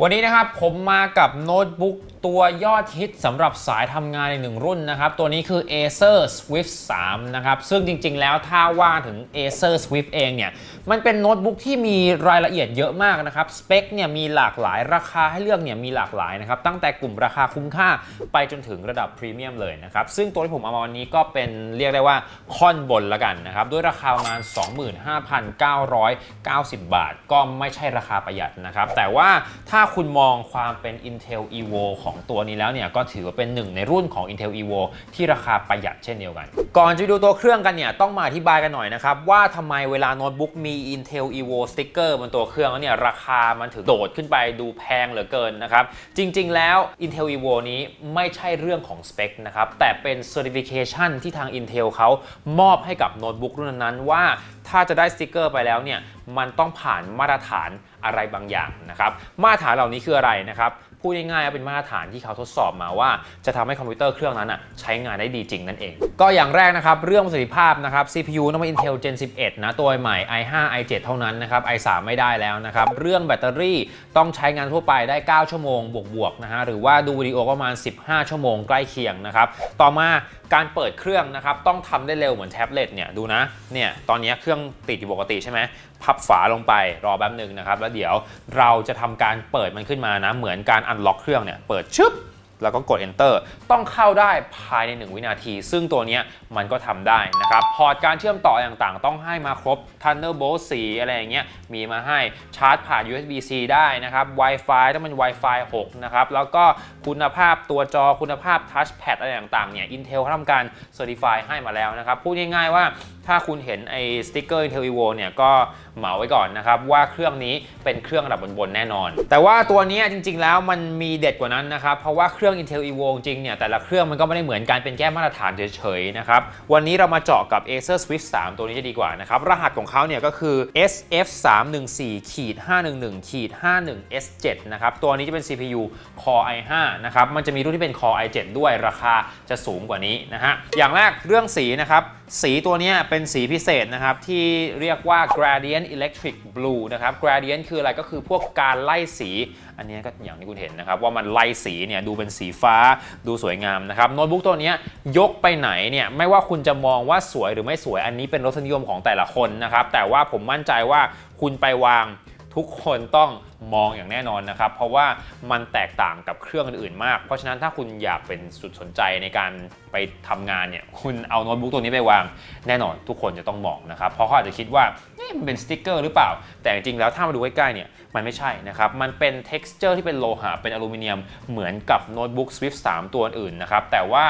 วันนี้นะครับผมมากับโน้ตบุ๊ก ตัวยอดฮิตสำหรับสายทำงานอีกหนึ่งรุ่นนะครับ ตัวนี้คือ Acer Swift 3 นะครับ ซึ่งจริงๆ แล้วถ้าว่าถึง Acer Swift เองเนี่ย มันเป็นโน้ตบุ๊กที่มีรายละเอียดเยอะมากนะครับ สเปคเนี่ยมีหลากหลายราคาให้เลือกเนี่ยมีหลากหลายนะครับ ตั้งแต่กลุ่มราคาคุ้มค่าไปจนถึงระดับพรีเมียมเลยนะครับ ซึ่งตัวที่ผมเอามาวันนี้ก็เป็นเรียกได้ว่าค่อนบนละกันนะครับ ด้วยราคาประมาณ 25,990 บาท ก็ไม่ใช่ราคาประหยัดนะครับ แต่ว่าถ้าคุณมองความเป็น Intel Evo ของตัวนี้แล้วเนี่ยก็ถือว่าเป็นหนึ่งในรุ่นของ Intel Evo ที่ราคาประหยัดเช่นเดียวกัน ก่อนจะดูตัวเครื่องกันเนี่ยต้องมาอธิบายกันหน่อยนะครับว่าทำไมเวลาโน้ตบุ๊กมี Intel Evo สติ๊กเกอร์บนตัวเครื่องแล้วเนี่ยราคามันถึงโดดขึ้นไปดูแพงเหลือเกินนะครับจริง ๆ แล้ว Intel Evo นี้ไม่ใช่เรื่องของสเปคนะครับแต่เป็น Certification ที่ทาง Intel เขามอบให้กับโน้ตบุ๊กรุ่นนั้นๆว่าถ้าจะได้สติกเกอร์ไปแล้วเนี่ยมันต้องผ่านมาตรฐานอะไรบางอย่างนะครับมาตรฐานเหล่านี้คืออะไรนะครับ พูดง่ายๆเป็นมาตรฐานที่เขาทดสอบมาว่า จะทำให้คอมพิวเตอร์เครื่องนั้นอะใช้งานได้ดีจริงนั่นเอง ก็อย่างแรกนะครับ เรื่องประสิทธิภาพนะครับ CPU ต้องเป็น Intel Gen 11 นะ ตัวใหม่ i5 i7 เท่านั้นนะครับ i3 ไม่ได้แล้วนะครับ เรื่องแบตเตอรี่ต้องใช้งานทั่วไปได้ 9 ชั่วโมงบวกๆนะฮะหรือว่าดูวิดีโอก็ประมาณ 15 ชั่วโมงใกล้เคียงนะครับต่อมาการเปิดเครื่องนะครับต้องทำได้เร็วเหมือนแท็บเล็ตเนี่ยดูนะเนี่ยตอนนี้เครื่องติดอยู่ปกติใช่ไหมพับฝาลงไปรอแป๊บหนึ่งนะครับแล้วเดี๋ยวเราจะทำการเปิดมันขึ้นมานะเหมือนการอันล็อกเครื่องเนี่ยเปิดชึบ แล้วก็กด enter ต้องเข้าได้ภายใน 1 วินาที ซึ่งตัวนี้มันก็ทำได้นะครับ พอร์ตการเชื่อมต่อต่างๆ ต้องให้มาครบ Thunderbolt 4 อะไรอย่างเงี้ย มีมาให้ชาร์จผ่าน USB-C ได้นะครับ Wi-Fi ต้องเป็น Wi-Fi 6 นะครับ แล้วก็คุณภาพตัวจอคุณภาพ Touchpad อะไรต่างๆ เนี่ย Intel เขาทำการ Certify ให้มาแล้วนะครับ พูดง่ายๆว่า ถ้าคุณเห็นไอ้สติ๊กเกอร์ Intel Evo เนี่ยก็เหมาไว้ก่อนนะครับ ว่าเครื่องนี้เป็นเครื่องระดับบนๆแน่นอน แต่ว่าตัวนี้จริงๆแล้วมันมีเด็ดกว่านั้นนะครับ เพราะว่าเครื่อง Intel Evo จริงเนี่ยแต่ละเครื่องมันก็ไม่ได้เหมือนกันเป็นแค่มาตรฐานเฉยๆนะครับ วันนี้เรามาเจาะกับ Acer Swift 3 ตัวนี้จะดีกว่านะครับ รหัสของเขาเนี่ยก็คือ SF314 511 51S7 นะครับ ตัวนี้จะเป็น CPU Core i5 นะครับมันจะมีรุ่นที่เป็น Core i7 ด้วยราคาจะสูงกว่านี้นะฮะอย่างแรกเรื่องสีนะครับสีตัวนี้เป็นสีพิเศษนะครับ ที่เรียกว่า gradient electric blue นะครับ gradient คืออะไรก็คือพวกการไล่สี อันนี้ก็อย่างที่คุณเห็นนะครับ ว่ามันไล่สีเนี่ยดูเป็นสีฟ้าดูสวยงามนะครับโน้ตบุ๊กตัวนี้ยกไปไหนเนี่ยไม่ว่าคุณจะมองว่าสวยหรือไม่สวยอันนี้เป็นรสนิยมของแต่ละคนนะครับ แต่ว่าผมมั่นใจว่าคุณไปวาง ทุกคนต้องมองอย่างแน่นอนนะครับ เพราะว่ามันแตกต่างกับเครื่องอื่นๆมาก เพราะฉะนั้นถ้าคุณอยากเป็นสุดสนใจในการไปทำงานเนี่ย คุณเอาโน้ตบุ๊กตัวนี้ไปวาง แน่นอนทุกคนจะต้องมองนะครับ เพราะเขาอาจจะคิดว่ามันเป็นสติกเกอร์หรือเปล่า แต่จริงๆแล้วถ้ามาดูใกล้ๆเนี่ย มันไม่ใช่นะครับ มันเป็น texture ที่เป็นโลหะ เป็นอลูมิเนียม เหมือนกับโน้ตบุ๊ก Swift 3 ตัวอื่นนะครับ แต่ว่า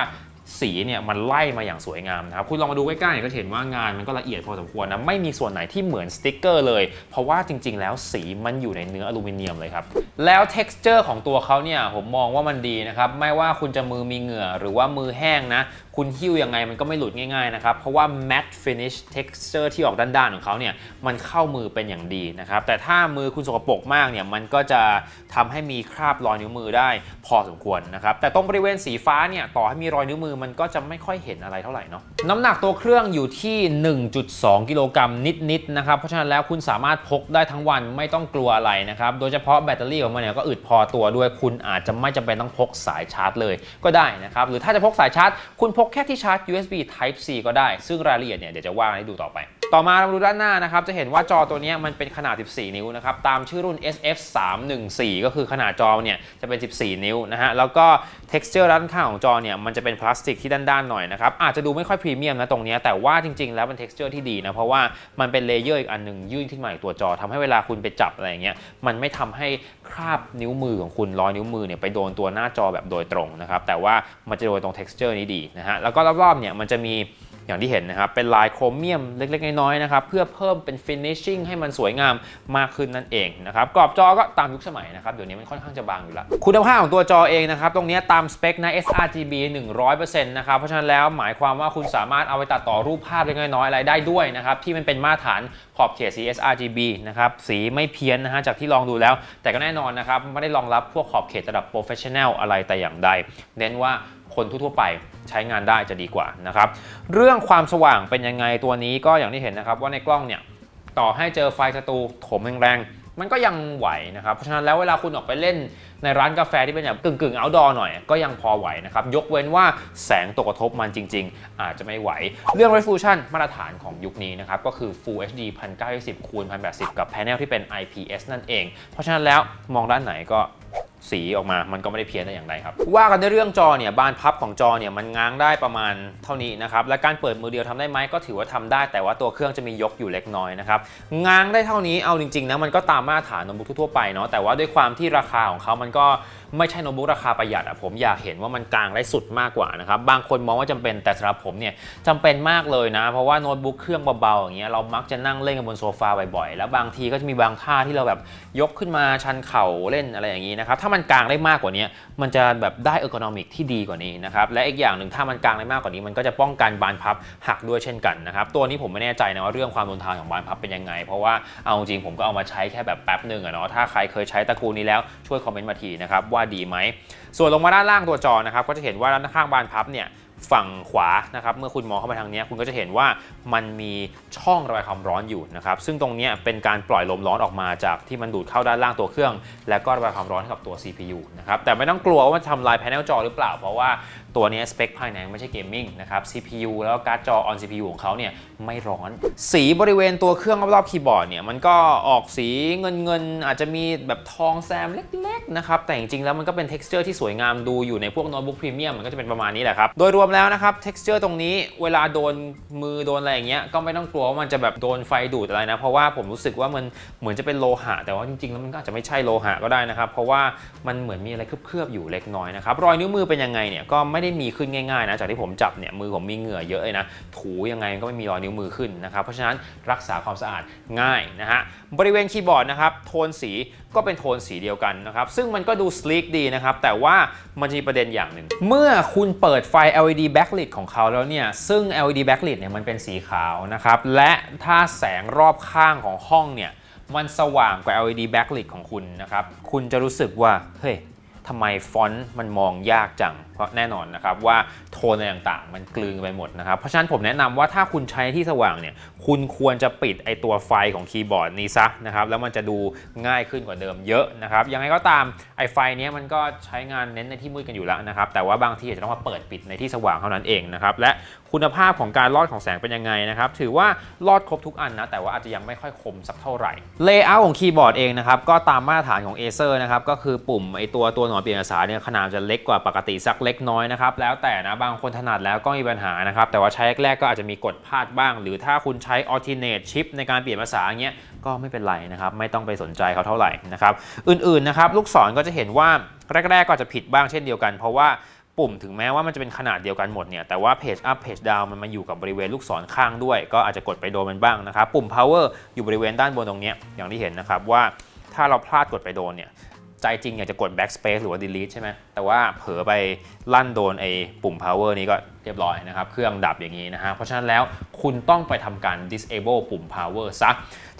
สีเนี่ยมันไล่มาอย่างสวยงามนะครับคุณลองมาดูใกล้ๆเนี่ยก็เห็นว่างานมันก็ละเอียดพอสมควรนะไม่มีส่วนไหนที่เหมือนสติกเกอร์เลย เพราะว่าจริง ๆ แล้วสีมันอยู่ในเนื้ออลูมิเนียมเลยครับแล้ว t e x t อร์ของตัวเขาเนี่ยผมมองว่ามันดีนะครับไม่ว่าคุณจะมือมีเหงื่อหรือว่ามือแห้งนะ คุณหิ้วยังไงมันก็ไม่หลุดง่ายๆนะครับ เพราะว่า matte finish texture ที่ออกด้านๆของเขาเนี่ยมันเข้ามือเป็นอย่างดีนะครับ แต่ถ้ามือคุณสกปรกมากเนี่ยมันก็จะทำให้มีคราบรอยนิ้วมือได้พอสมควรนะครับ แต่ตรงบริเวณสีฟ้าเนี่ยต่อให้มีรอยนิ้วมือมันก็จะไม่ค่อยเห็นอะไรเท่าไหร่เนาะน้ำหนักตัวเครื่องอยู่ที่ 1.2 กิโลกรัมนิดๆนะครับ เพราะฉะนั้นแล้วคุณสามารถพกได้ทั้งวันไม่ต้องกลัวอะไรนะครับ โดยเฉพาะแบตเตอรี่ของมันเนี่ยก็อึดพอตัวด้วยคุณอาจจะไม่จำเป็นต้องพกสายชาร์จเลยก็ได้นะครับ หรือถ้าจะพกสายชาร์จคุณพกแค่ที่ชาร์จ USB Type C ก็ได้ ซึ่งรายละเอียดเนี่ยเดี๋ยวจะว่าให้ดูต่อไป ต่อมาเรามาดูด้านหน้านะครับ จะเห็นว่าจอตัวนี้มันเป็นขนาด 14 นิ้วนะครับ ตามชื่อรุ่น SF314 ก็คือขนาดจอเนี่ยจะเป็น 14 นิ้วนะฮะ แล้วก็ texture ด้านข้างของจอเนี่ยมันจะเป็นพลาสติกที่ด้านๆหน่อยนะครับ อาจจะดูไม่ค่อยพรีเมียมนะตรงนี้ แต่ว่าจริงๆ แล้วเป็น texture ที่ดีนะ เพราะว่ามันเป็นเลเยอร์อีกอันหนึ่งยื่นขึ้นมาอีกตัวจอทำให้เวลาคุณไปจับอะไรอย่างเงี้ย มันไม่ทำให้คราบนิ้วมือของคุณรอยนิ้วมือเนี่ยไปโดนตัวหน้าจอแบบโดยตรงนะครับ แต่ว่ามันจะโดนตรง texture นี้ดีนะฮะ แล้วก็รอบๆเนี่ยมันจะมี อย่างที่เห็นนะครับ เป็นลายโครเมียมเล็กๆ น้อยๆนะครับ เพื่อเพิ่มเป็น finishing ให้มันสวยงามมากขึ้นนั่นเองนะครับ กรอบจอก็ตามยุคสมัยนะครับ เดี๋ยวนี้มันค่อนข้างจะบางอยู่แล้ว คุณภาพของตัวจอเองนะครับ ตรงนี้ตามสเปคนะ sRGB 100%นะครับ เพราะฉะนั้นแล้วหมายความว่าคุณสามารถเอาไปตัดต่อรูปภาพเล็กๆน้อยๆอะไรได้ด้วยนะครับ ที่มันเป็นมาตรฐานขอบเขตสี sRGB นะครับ สีไม่เพี้ยนนะฮะ จากที่ลองดูแล้ว แต่ก็แน่นอนนะครับ ไม่ได้รองรับพวกขอบเขตระดับ professional อะไรแต่อย่างใด เน้นว่า คนทั่วๆไปใช้งานได้จะดีกว่านะครับ เรื่องความสว่างเป็นยังไงตัวนี้ก็อย่างที่เห็นนะครับว่าในกล้องเนี่ยต่อให้เจอไฟศัตรูโถมแรงๆมันก็ยังไหวนะครับ เพราะฉะนั้นแล้วเวลาคุณออกไปเล่นในร้านกาแฟที่เป็นแบบกึ่งกึ่ง outdoor หน่อยก็ยังพอไหวนะครับ ยกเว้นว่าแสงตกกระทบมันจริง ๆ อาจจะไม่ไหว เรื่อง resolution มาตรฐานของยุคนี้นะครับ ก็คือ Full HD 1920คูณ1080 กับ panel ที่เป็น IPS นั่นเอง เพราะฉะนั้นแล้วมองด้านไหนก็ สีออกมา มันก็ไม่ได้เพี้ยนแต่อย่างใดครับ ว่ากันในเรื่องจอเนี่ย บานพับของจอเนี่ย มันง้างได้ประมาณเท่านี้นะครับ และการเปิดมือเดียวทำได้ไหมก็ถือว่าทำได้ แต่ว่าตัวเครื่องจะมียกอยู่เล็กน้อยนะครับ ง้างได้เท่านี้ เอาจริงๆนะ มันก็ตามมาตรฐานโน้ตบุ๊กทั่วไปเนาะ แต่ว่าด้วยความที่ราคาของเขามันก็ไม่ใช่โน้ตบุ๊กราคาประหยัดอะผมอยากเห็นว่ามันกลางได้สุดมากกว่านะครับ บางคนมองว่าจำเป็น แต่สำหรับผมเนี่ยจำเป็นมากเลยนะ เพราะว่าโน้ตบุ๊กเครื่องเบาๆอย่างเงี้ย เรามักจะนั่งเล่นกันบนโซฟาบ่อยๆ แล้วบางทีก็จะมีบางท่าที่เราแบบยกขึ้นมาชันเข่าเล่นอะไรอย่างนี้นะครับถ้ามันกลางได้มากกว่านี้มันจะแบบได้เออร์โนอมิกที่ดีกว่านี้นะครับและอีกอย่างหนึ่งถ้ามันกลางได้มากกว่านี้ มันก็จะป้องกันบานพับหักด้วยเช่นกันนะครับตัวนี้ผมไม่แน่ใจนะว่าเรื่องความทนทานของบานพับเป็นยังไง เพราะว่าเอาจริงผมก็เอามาใช้แค่แบบแป๊บหนึ่งอะเนาะถ้าใครเคยใช้ตระกูลนี้แล้วช่วยคอมเมนต์มาทีนะครับว่าดีไหมส่วนลงมาด้านล่างตัวจอนะครับก็จะเห็นว่าด้านข้างบานพับเนี่ย ฝั่งขวานะครับเมื่อคุณมองเข้ามาทางนี้คุณก็จะเห็นว่ามันมีช่องระบายความร้อนอยู่นะครับซึ่งตรงนี้เป็นการปล่อยลมร้อนออกมาจากที่มันดูดเข้าด้านล่างตัวเครื่อง แล้วก็ระบายความร้อนให้กับตัว CPU นะครับแต่ไม่ต้องกลัวว่ามันทำลายแผงจอหรือเปล่า เพราะว่า ตัวนี้สเปคภายในไม่ใช่เกมมิ่งนะครับ CPU แล้วการ์ดจอ on CPU ของเขาเนี่ยไม่ร้อน สีบริเวณตัวเครื่องรอบๆคีย์บอร์ดเนี่ยมันก็ออกสีเงินเงินๆอาจจะมีแบบทองแซมเล็กๆนะครับแต่จริงๆแล้วมันก็เป็น texture ที่สวยงามดูอยู่ในพวกโน้ตบุ๊กพรีเมียมมันก็จะเป็นประมาณนี้แหละครับ โดยรวมแล้วนะครับ texture ตรงนี้เวลาโดนมือโดนอะไรอย่างเงี้ยก็ไม่ต้องกลัวว่ามันจะแบบโดนไฟดูดอะไรนะ เพราะว่าผมรู้สึกว่ามันเหมือนจะเป็นโลหะ แต่ว่าจริงๆแล้วมันก็อาจจะไม่ใช่โลหะก็ได้นะครับเพราะว่ามันเหมือนมีอะไรเคลือบๆอยู่เล็กน้อยนะครับรอยนิ้วมือเป็นยังไงเนี่ยก็ไม่ได้มีขึ้นง่ายๆนะจากที่ผมจับเนี่ยมือผมมีเหงื่อเยอะเลยนะถูยังไงก็ไม่มีรอยนิ้วมือขึ้นนะครับเพราะฉะนั้นรักษาความสะอาดง่ายนะฮะบริเวณคีย์บอร์ดนะครับโทนสีก็เป็นโทนสีเดียวกันนะครับซึ่งมันก็ดูสลีกดีนะครับแต่ว่ามันจะมีประเด็นอย่างหนึ่งเมื่อคุณเปิดไฟ LED backlit ของเขาแล้วเนี่ยซึ่ง LED backlit เนี่ยมันเป็นสีขาวนะครับและถ้าแสงรอบข้างของห้องเนี่ยมันสว่างกว่า LED backlit ของคุณนะครับ คุณจะรู้สึกว่า เฮ้ย ทำไมฟอนต์มันมองยากจัง เพราะแน่นอนนะครับว่าโทนอะไรต่างๆ มันกลืนไปหมดนะครับ เพราะฉะนั้นผมแนะนำว่าถ้าคุณใช้ที่สว่างเนี่ย คุณควรจะปิดไอตัวไฟของคีย์บอร์ดนี้ซะนะครับ แล้วมันจะดูง่ายขึ้นกว่าเดิมเยอะนะครับ ยังไงก็ตามไอไฟนี้มันก็ใช้งานเน้นในที่มืดกันอยู่แล้วนะครับ แต่ว่าบางทีอาจจะต้องมาเปิดปิดในที่สว่างเท่านั้นเองนะครับ และ คุณภาพของการลอดของแสงเป็นยังไงนะครับ ถือว่าลอดครบทุกอันนะ แต่ว่าอาจจะยังไม่ค่อยคมสักเท่าไหร่เลเยอร์ของคีย์บอร์ดเองนะครับ ก็ตามมาตรฐานของ Acer นะครับ ก็คือปุ่มไอตัวตัวหนอนเปลี่ยนภาษาเนี่ยขนาดจะเล็กกว่าปกติสักเล็กน้อยนะครับ แล้วแต่นะ บางคนถนัดแล้วก็มีปัญหานะครับ แต่ว่าใช้แรกๆก็อาจจะมีกดพลาดบ้าง หรือถ้าคุณใช้ alternate chip ในการเปลี่ยนภาษาอย่างเงี้ย ก็ไม่เป็นไรนะครับ ไม่ต้องไปสนใจเขาเท่าไหร่นะครับ อื่นๆนะครับ ลูกศรก็จะเห็นว่าแรกๆก็จะผิดบ้างเช่นเดียวกัน เพราะว่า ปุ่มถึงแม้ว่ามันจะเป็นขนาดเดียวกันหมดเนี่ย แต่ว่า page up page down มันมาอยู่กับบริเวณลูกศรข้างด้วย ก็อาจจะกดไปโดนมันบ้างนะครับ ปุ่ม power อยู่บริเวณด้านบนตรงนี้อย่างที่เห็นนะครับว่าถ้าเราพลาดกดไปโดนเนี่ย ใจจริงอยากจะกด backspace หรือว่า delete ใช่ไหมแต่ว่าเผลอไปลั่นโดนไอ้ปุ่ม power นี้ก็เรียบร้อยนะครับ เครื่องดับอย่างนี้นะฮะ เพราะฉะนั้นแล้วคุณต้องไปทำการ disable ปุ่ม power ซะ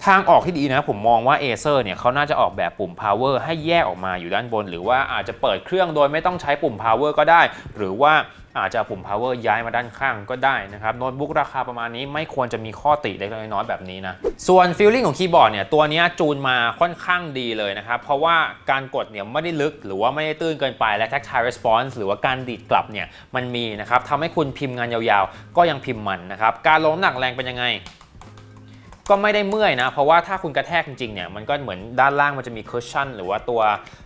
ทางออกที่ดีนะ ผมมองว่า Acer เนี่ยเขาน่าจะออกแบบปุ่ม power ให้แยกออกมาอยู่ด้านบน หรือว่าอาจจะเปิดเครื่องโดยไม่ต้องใช้ปุ่ม power ก็ได้ หรือว่า อาจจะปุ่ม power ย้ายมาด้านข้างก็ได้นะครับโน้ตบุ๊กราคาประมาณนี้ไม่ควรจะมีข้อติเล็กๆน้อยแบบนี้นะส่วน feeling ของคีย์บอร์ดเนี่ยตัวนี้จูนมาค่อนข้างดีเลยนะครับเพราะว่าการกดเนี่ยไม่ได้ลึกหรือว่าไม่ได้ตื้นเกินไปและ tactile response หรือว่าการดีดกลับเนี่ยมันมีนะครับทำให้คุณพิมพ์งานยาวๆ ก็ยังพิมพ์มันนะครับการลงน้ำหนักแรงเป็นยังไงก็ไม่ได้เมื่อยนะ เพราะว่าถ้าคุณกระแทกจริงๆเนี่ยมันก็เหมือนด้านล่างมันจะมีคุชชั่นหรือว่าตัว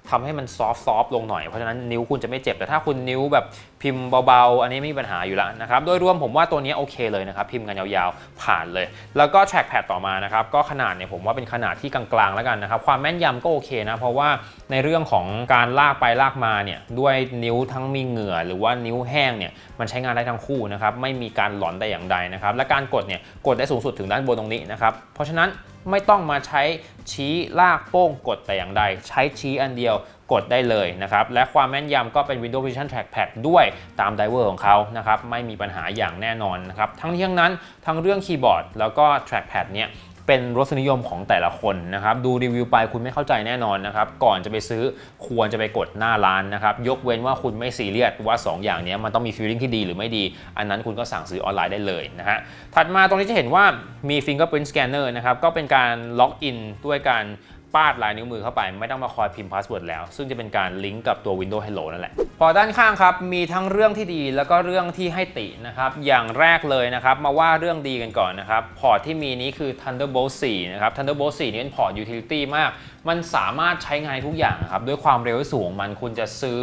ทำให้มันซอฟต์ซอฟลงหน่อยเพราะฉะนั้นนิ้วคุณจะไม่เจ็บ แต่ถ้าคุณนิ้วแบบพิมพ์เบาๆ อันนี้ไม่มีปัญหาอยู่แล้วนะครับ โดยรวมผมว่าตัวนี้โอเคเลยนะครับ พิมพ์กันยาวๆ ผ่านเลย แล้วก็ trackpad ต่อมานะครับ ก็ขนาดเนี่ยผมว่าเป็นขนาดที่กลางๆ แล้วกันนะครับ ความแม่นยำก็โอเคนะ เพราะว่าในเรื่องของการลากไปลากมาเนี่ย ด้วยนิ้วทั้งมีเหงื่อ หรือว่านิ้วแห้งเนี่ย มันใช้งานได้ทั้งคู่นะครับ ไม่มีการหลอนแต่อย่างใดนะครับ และการกดเนี่ย กดได้สูงสุดถึงด้านบนตรงนี้นะครับ เพราะฉะนั้น ไม่ต้องมาใช้ชี้ลากโป้งกดแต่อย่างใด ใช้ชี้อันเดียวกดได้เลยนะครับ และความแม่นยำก็เป็น Windows Vision Trackpad ด้วยตามไดเวอร์ของเขานะครับ ไม่มีปัญหาอย่างแน่นอนนะครับ ทั้งนี้ทั้งนั้นทั้งเรื่องคีย์บอร์ดแล้วก็ Trackpad เนี่ย เป็นรสนิยมของแต่ละคนนะครับ ดูรีวิวไปคุณไม่เข้าใจแน่นอนนะครับ ก่อนจะไปซื้อควรจะไปกดหน้าร้านนะครับ ยกเว้นว่าคุณไม่ซีเรียสว่า 2 อย่างนี้มันต้องมีฟีลลิ่งที่ดีหรือไม่ดี อันนั้นคุณก็สั่งซื้อออนไลน์ได้เลยนะฮะ ถัดมาตรงนี้จะเห็นว่ามี Fingerprint Scanner นะครับ ก็เป็นการล็อกอินด้วยการ ปาดลายนิ้วมือเข้าไป ไม่ต้องมาคอยพิมพ์พาสเวิร์ดแล้ว ซึ่งจะเป็นการลิงก์กับตัว Windows Hello นั่นแหละ พอด้านข้างครับ มีทั้งเรื่องที่ดีแล้วก็เรื่องที่ให้ตินะครับ อย่างแรกเลยนะครับ มาว่าเรื่องดีกันก่อนนะครับ พอร์ตที่มีนี้คือ Thunderbolt 4 นะครับ Thunderbolt 4 นี่เป็นพอร์ต utility มากมันสามารถใช้งานทุกอย่างครับ ด้วยความเร็วสูงมันคุณจะซื้อ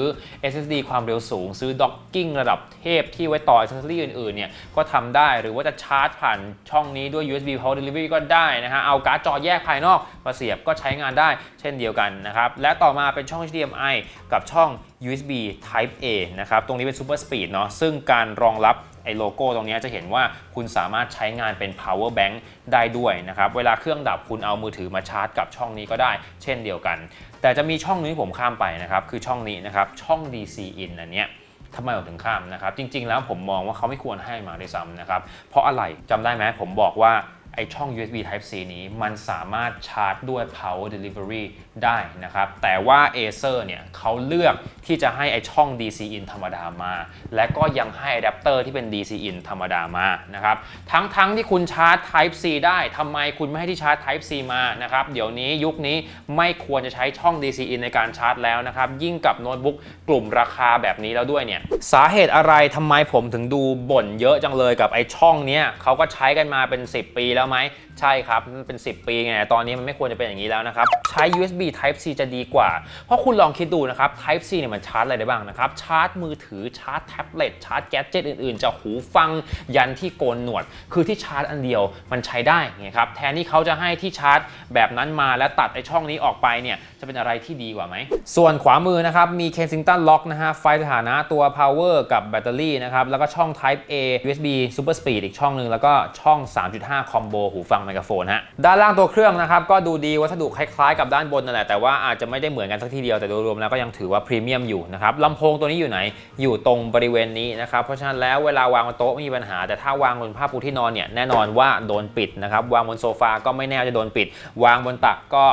SSD ความเร็วสูง ซื้อดอกกิ้งระดับเทพที่ไว้ต่อ accessory อื่นๆเนี่ยก็ทำได้หรือว่าจะชาร์จผ่านช่องนี้ด้วย USB Power Delivery ก็ได้นะฮะเอาการ์ดจอแยกภายนอกมาเสียบก็ใช้งานได้เช่นเดียวกันนะครับและต่อมาเป็นช่อง HDMI กับช่อง USB Type A นะครับ ตรงนี้เป็น Super Speed เนาะ ซึ่งการรองรับไอ้โลโก้ตรงนี้จะเห็นว่าคุณสามารถใช้งานเป็น power bank ได้ด้วยนะครับ เวลาเครื่องดับคุณเอามือถือมาชาร์จกับช่องนี้ก็ได้ เช่นเดียวกัน แต่จะมีช่องนึงที่ผมข้ามไปนะครับ คือช่องนี้นะครับ ช่อง DC in อันเนี้ยทำไมผมถึงข้ามนะครับ จริง ๆ แล้วผมมองว่าเขาไม่ควรให้มาด้วยซ้ำนะครับ เพราะอะไรจำได้ไหมผมบอกว่าไอช่อง USB Type C นี้มันสามารถชาร์จด้วย Power Delivery ได้นะครับ แต่ว่า Acer เนี่ยเขาเลือกที่จะให้ไอช่อง DC in ธรรมดามา และก็ยังให้อะแดปเตอร์ที่เป็น DC in ธรรมดามานะครับทั้งๆที่คุณชาร์จ Type C ได้ทำไมคุณไม่ให้ที่ชาร์จ Type C มานะครับเดี๋ยวนี้ยุคนี้ไม่ควรจะใช้ช่อง DC in ในการชาร์จแล้วนะครับยิ่งกับโน้ตบุ๊กกลุ่มราคาแบบนี้แล้วด้วยเนี่ยสาเหตุอะไรทำไมผมถึงดูบ่นเยอะจังเลยกับไอช่องเนี้ยเขาก็ใช้กันมาเป็น 10 ปีแล้วไหม ใช่ครับมันเป็น 10 ปีไงตอนนี้มันไม่ควรจะเป็นอย่างนี้แล้วนะครับ ใช้ USB Type C จะดีกว่า เพราะคุณลองคิดดูนะครับ Type C เนี่ยมันชาร์จอะไรได้บ้างนะครับ ชาร์จมือถือชาร์จแท็บเล็ตชาร์จแกดเจิตอื่นๆ จะหูฟังยันที่โกนหนวด คือที่ชาร์จอันเดียวมันใช้ได้ไงครับแทนที่เขาจะให้ที่ชาร์จแบบนั้นมาแล้วตัดไอช่องนี้ออกไปเนี่ยจะเป็นอะไรที่ดีกว่าไหมส่วนขวามือนะครับมี Kensington Lock นะฮะไฟสถานะตัว power กับแบตเตอรี่นะครับแล้วก็ช่อง Type A USB Super Speed อีกช่องหนึ่งแล้วก็ช่อง 3.5 Combo หูฟังไมโครโฟนฮะด้านล่างตัวเครื่องนะครับก็ดูดีวัสดุคล้ายๆกับด้านบนนั่นแหละแต่ว่าอาจจะไม่ได้เหมือนกันสักทีเดียวแต่โดยรวมแล้วก็ยังถือว่าพรีเมียมอยู่นะครับลำโพงตัวนี้อยู่ไหนอยู่ตรงบริเวณนี้นะครับเพราะฉะนั้นแล้วเวลาวางบนโต๊ะไม่มีปัญหา แต่ถ้าวางบนผ้าปูที่นอนเนี่ยแน่นอนว่าโดนปิดนะครับวางบนโซฟาก็ไม่แน่จะโดนปิด วางบนตักก็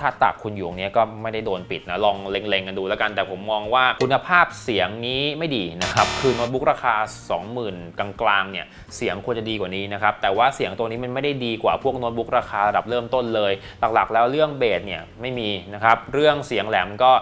ถ้าตักคุณอยู่ตรงเนี้ยก็ไม่ได้โดนปิดนะลองเล็งๆกันดูแล้วกัน แต่ผมมองว่าคุณภาพเสียงนี้ไม่ดีนะครับ คือโน้ตบุ๊กราคา 20,000 กลางๆเนี่ยเสียงควรจะดีกว่านี้นะครับ แต่ว่าเสียงตัวนี้มันไม่ได้ดีกว่าพวกโน้ตบุ๊กราคาระดับเริ่มต้นเลย หลักๆ แล้วเรื่องเบสเนี่ยไม่มีนะครับเรื่องเสียงแหลมก็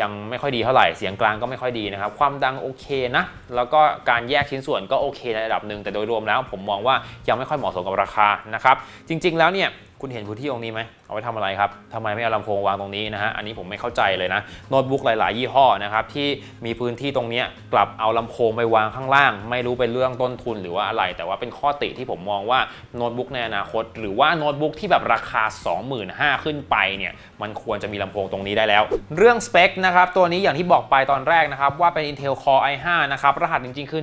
ยังไม่ค่อยดีเท่าไหร่ เสียงกลางก็ไม่ค่อยดีนะครับ ความดังโอเคนะ แล้วก็การแยกชิ้นส่วนก็โอเคในระดับหนึ่ง แต่โดยรวมแล้วผมมองว่ายังไม่ค่อยเหมาะสมกับราคานะครับ จริง ๆ แล้วเนี่ย คุณเห็นพื้นที่ตรงนี้ไหมเอาไว้ทำอะไรครับทำไมไม่เอาลำโพงวางตรงนี้นะฮะ อันนี้ผมไม่เข้าใจเลยนะ โน้ตบุ๊กหลาย ๆ ยี่ห้อนะครับที่มีพื้นที่ตรงนี้กลับเอาลำโพงไปวางข้างล่าง ไม่รู้เป็นเรื่องต้นทุนหรือว่าอะไร แต่ว่าเป็นข้อติที่ผมมองว่าโน้ตบุ๊กในอนาคต หรือว่าโน้ตบุ๊กที่แบบราคา 25,000ขึ้นไปเนี่ย มันควรจะมีลำโพงตรงนี้ได้แล้ว เรื่องสเปคนะครับ ตัวนี้อย่างที่บอกไปตอนแรกนะครับว่าเป็น Intel Core i5 นะครับ รหัสจริง ๆ คือ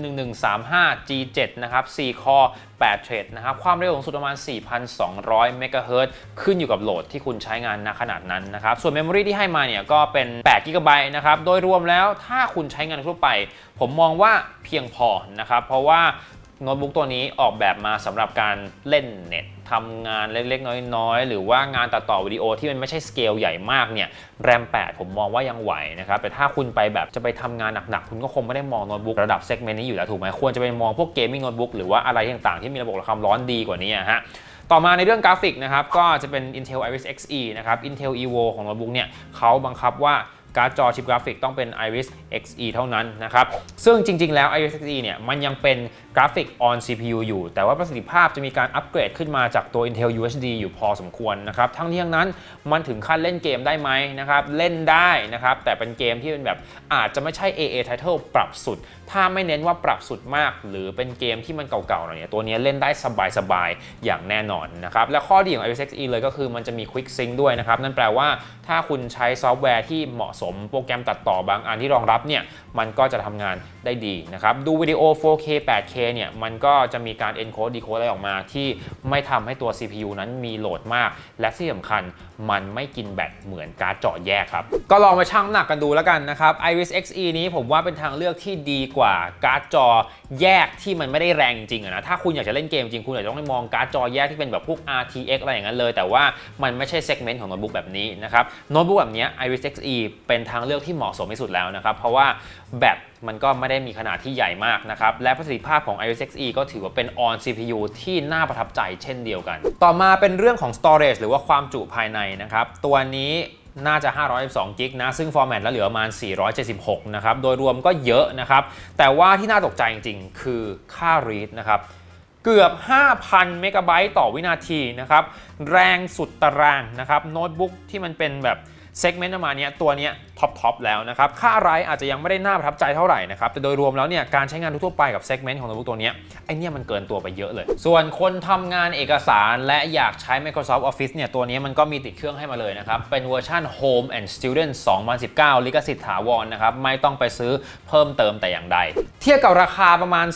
1135 G7 นะครับ4 Core 8เทรดนะครับ ความเร็วสูงสุดประมาณ 4,200เมกะเฮิรตซ์ขึ้นอยู่กับโหลดที่คุณใช้งานณขนาดนั้นนะครับส่วนเมมโมรีที่ให้มาเนี่ยก็เป็น8 g b นะครับโดยรวมแล้วถ้าคุณใช้งานทั่วไป ผมมองว่าเพียงพอนะครับเพราะว่าโน้ตบุ๊กตัวนี้ออกแบบมาสำหรับการเล่นเน็ตทำงานเล็กๆ น้อยๆ หรือว่างานตัดต่อวิดีโอที่มันไม่ใช่สเกลใหญ่มากเนี่ยแรม 8 ผมมองว่ายังไหวนะครับ แต่ถ้าคุณไปแบบจะไปทำงานหนักๆ คุณก็คงไม่ได้มองโน้ตบุ๊กระดับเซกเมนต์นี้อยู่แล้วถูกไหมควรจะไปมองพวกเกมมิ่งโน้ตบุ๊กหรือว่าอะไรต่างๆ ที่มีระบบระความร้อนดีกว่านี้ฮะ ต่อมาในเรื่องกราฟิกนะครับ ก็จะเป็น Intel Iris Xe นะครับ Intel Evo ของโน้ตบุ๊กเนี่ยเขาบังคับว่าการ์ดจอชิปกราฟิกต้องเป็น Iris Xe เท่านั้นนะครับ ซึ่งจริง ๆ แล้ว Iris Xe เนี่ยมันยังเป็นกราฟิก on CPU อยู่ แต่ว่าประสิทธิภาพจะมีการอัปเกรดขึ้นมาจากตัว Intel UHD อยู่พอสมควรนะครับ ทั้งนี้ทั้งนั้นมันถึงขั้นเล่นเกมได้ไหมนะครับ เล่นได้นะครับ แต่เป็นเกมที่เป็นแบบอาจจะไม่ใช่ AA Title ปรับสุดถ้าไม่เน้นว่าปรับสุดมาก หรือเป็นเกมที่มันเก่าๆหน่อยเนี่ยตัวนี้เล่นได้สบายๆ อย่างแน่นอนนะครับและข้อดีของ Iris Xe เลยก็คือมันจะมี Quick Sync ด้วยนะครับ นั่นแปลว่าถ้าคุณใช้ซอฟต์แวร์ที่เหมาะสมโปรแกรมตัดต่อบางอันที่รองรับเนี่ยมันก็จะทำงานได้ดีนะครับดูวิดีโอ 4K 8K เนี่ยมันก็จะมีการ encode decode อะไรออกมา ที่ไม่ทำให้ตัว CPU นั้นมีโหลดมาก และที่สำคัญมันไม่กินแบตเหมือนการ์ดจอแยกครับก็ลองมาชั่งหนักกันดูแล้วกันนะครับ Iris Xe นี้ผมว่าเป็นทางเลือกที่ดีกว่าการ์ดจอแยกที่มันไม่ได้แรงจริงอะนะถ้าคุณอยากจะเล่นเกมจริงคุณอาจจะต้องมองการ์ดจอแยกที่เป็นแบบพวก RTX อะไรอย่างนั้นเลย แต่ว่ามันไม่ใช่เซกเมนต์ของโน้ตบุ๊กแบบนี้นะครับโน้ตบุ๊กแบบนี้ Iris Xe เป็นเป็นทางเลือกที่เหมาะสมที่สุดแล้วนะครับเพราะว่าแบตมันก็ไม่ได้มีขนาดที่ใหญ่มากนะครับ และประสิทธิภาพของ Iris Xe ก็ถือว่าเป็น on CPU ที่น่าประทับใจเช่นเดียวกัน ต่อมาเป็นเรื่องของ storage หรือว่าความจุภายในนะครับ ตัวนี้ น่าจะ 512กิกนะ ซึ่งฟอร์แมตแล้วเหลือประมาณ 476 นะครับ โดยรวมก็เยอะนะครับ แต่ว่าที่น่าตกใจจริงๆ คือค่า read นะครับ เกือบ 5,000 เมกะไบต์ต่อวินาทีนะครับ แรงสุดตารางนะครับ โน้ตบุ๊กที่มันเป็นแบบเซกเมนต์ประมาณเนี้ยตัวเนี้ยท็อปทอปแล้วนะครับ ค่าไรอาจจะยังไม่ได้น่าประทับใจเท่าไหร่นะครับ แต่โดยรวมแล้วเนี่ย การใช้งานทั่วไปกับเซกเมนต์ของโน้ตบุ๊กตัวนี้ไอเนี่ยมันเกินตัวไปเยอะเลย ส่วนคนทำงานเอกสารและอยากใช้ Microsoft Office เนี่ย ตัวนี้มันก็มีติดเครื่องให้มาเลยนะครับ เป็นเวอร์ชัน Home and Student 2019 ลิขสิทธิ์ถาวรนะครับ ไม่ต้องไปซื้อเพิ่มเติมแต่อย่างใด เทียบกับราคาประมาณ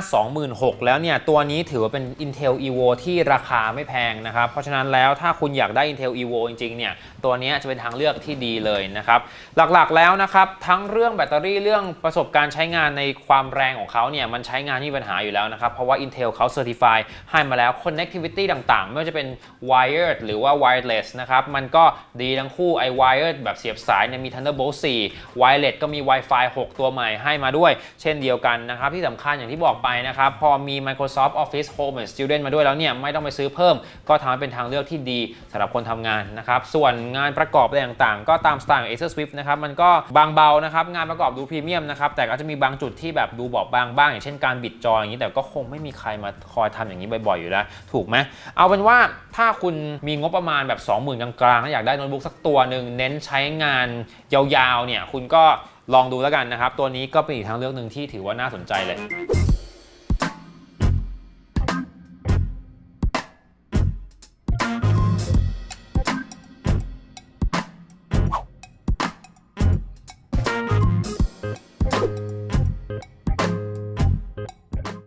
25,000-26,000 แล้วเนี่ย ตัวนี้ถือว่าเป็น Intel Evo ที่ราคาไม่แพงนะครับ เพราะฉะนั้นแล้วถ้าคุณอยากได้ Intel Evo จริงๆ เนี่ย ตัวนี้จะเป็นทางเลือกที่ดีเลยนะครับหลักๆแล้วนะครับทั้งเรื่องแบตเตอรี่เรื่องประสบการณ์ใช้งานในความแรงของเขาเนี่ยมันใช้งานไม่ปัญหาอยู่แล้วนะครับ เพราะว่า Intel เขา Certify ให้มาแล้ว connectivity ต่างๆ ไม่ว่าจะเป็น wired หรือว่า wireless นะครับมันก็ดีทั้งคู่ไอ้ wired แบบเสียบสายเนี่ยมี Thunderbolt 4 wireless ก็มี Wi-Fi 6 ตัวใหม่ให้มาด้วย เช่นเดียวกันนะครับที่สำคัญอย่างที่บอกไปนะครับพอมี Microsoft Office Home and Student มาด้วยแล้วเนี่ยไม่ต้องไปซื้อเพิ่ม ก็ทำให้เป็นทางเลือกที่ดีสำหรับคนทำงานนะครับส่วนงานประกอบอะไรต่างๆ ก็ตามสไตล์ของ Acer Swift นะครับมันก็บางเบานะครับงานประกอบดูพรีเมียมนะครับแต่ก็จะมีบางจุดที่แบบดูบอบบางบ้าง อย่างเช่นการบิดจออย่างนี้แต่ก็คงไม่มีใครมาคอยทำอย่างนี้บ่อยๆอยู่แล้วถูกไหมเอาเป็นว่าถ้าคุณมีงบประมาณแบบ 20,000กลางๆแล้วอยากได้โน้ตบุ๊กสักตัวหนึ่งเน้นใช้งานยาวๆเนี่ยคุณก็ลองดูแล้วกันนะครับ ตัวนี้ก็เป็นอีกทางเลือกหนึ่งที่ถือว่าน่าสนใจเลย